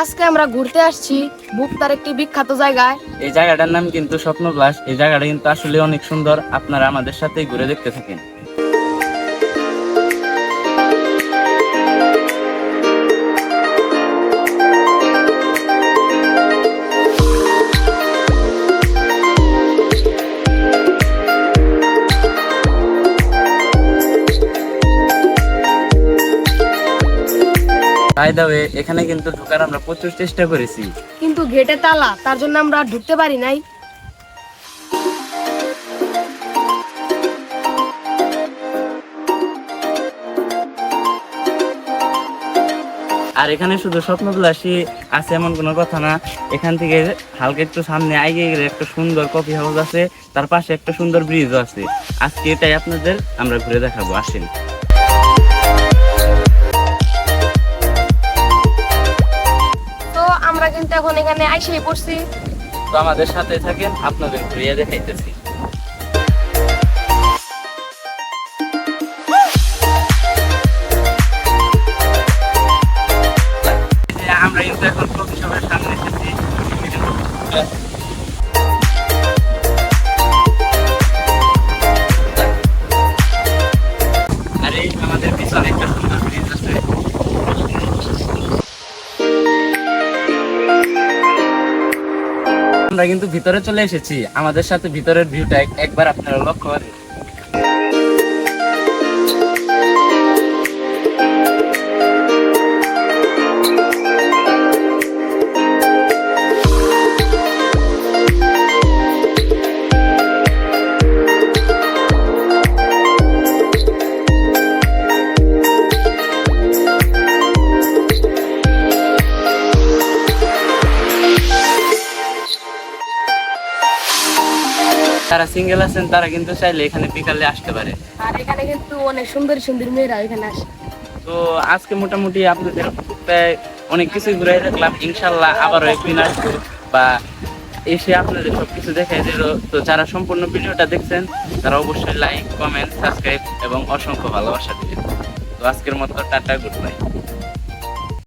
আজকে আমরা ঘুরতে আসছি বুকতার একটি বিখ্যাত জায়গায়। এই জায়গাটার নাম কিন্তু স্বপ্নপ্লাস এই জায়গাটা কিন্তু আসলে অনেক সুন্দর। আপনারা আমাদের সাথে ঘুরে দেখতে থাকেন। দাবে এখানে কিন্তু ঢোকার আমরা প্রচুর চেষ্টা করেছি। কিন্তু গেটে তালা তার জন্য আমরা আর ঢুকতে পারি নাই। আর এখানে শুধু স্বপ্নবিলাসী আছে এমন কোনো কথা না। এখান থেকে হালকা একটু সামনে আগে গেলে একটা সুন্দর কফি হাউস আছে তার পাশে একটা সুন্দর ব্রিজও আছে। আজকে এটাই আপনাদের আমরা ঘুরে দেখাবো আসেন। আমরা কিন্তু এখন এখানে আইসেই পড়ছি। তো আমাদের সাথে থাকেন, আপনাদের ঘুরিয়ে দেখাইতেছি। আমরা কিন্তু এখন সামনে এসেছি। আমরা কিন্তু ভিতরে চলে এসেছি। আমাদের সাথে ভিতরের ভিউটা একবার আপনারা লক্ষ্য যারা সিঙ্গেল আছেন তারা কিন্তু চাইলে এখানে বিকালে আসতে পারে। আর এখানে কিন্তু অনেক সুন্দর সুন্দর মেয়েরা এখানে আসে। তো আজকে মোটামুটি আপনাদের প্রায় অনেক কিছু ঘুরে রাখলাম। ইনশাল্লাহ আবারও একদিন আসব বা এসে আপনাদের সবকিছু দেখাই দিল তো যারা সম্পূর্ণ ভিডিওটা দেখছেন তারা অবশ্যই লাইক কমেন্ট সাবস্ক্রাইব এবং অসংখ্য ভালোবাসা দিবেন। তো আজকের মতো টাটা গুড বাই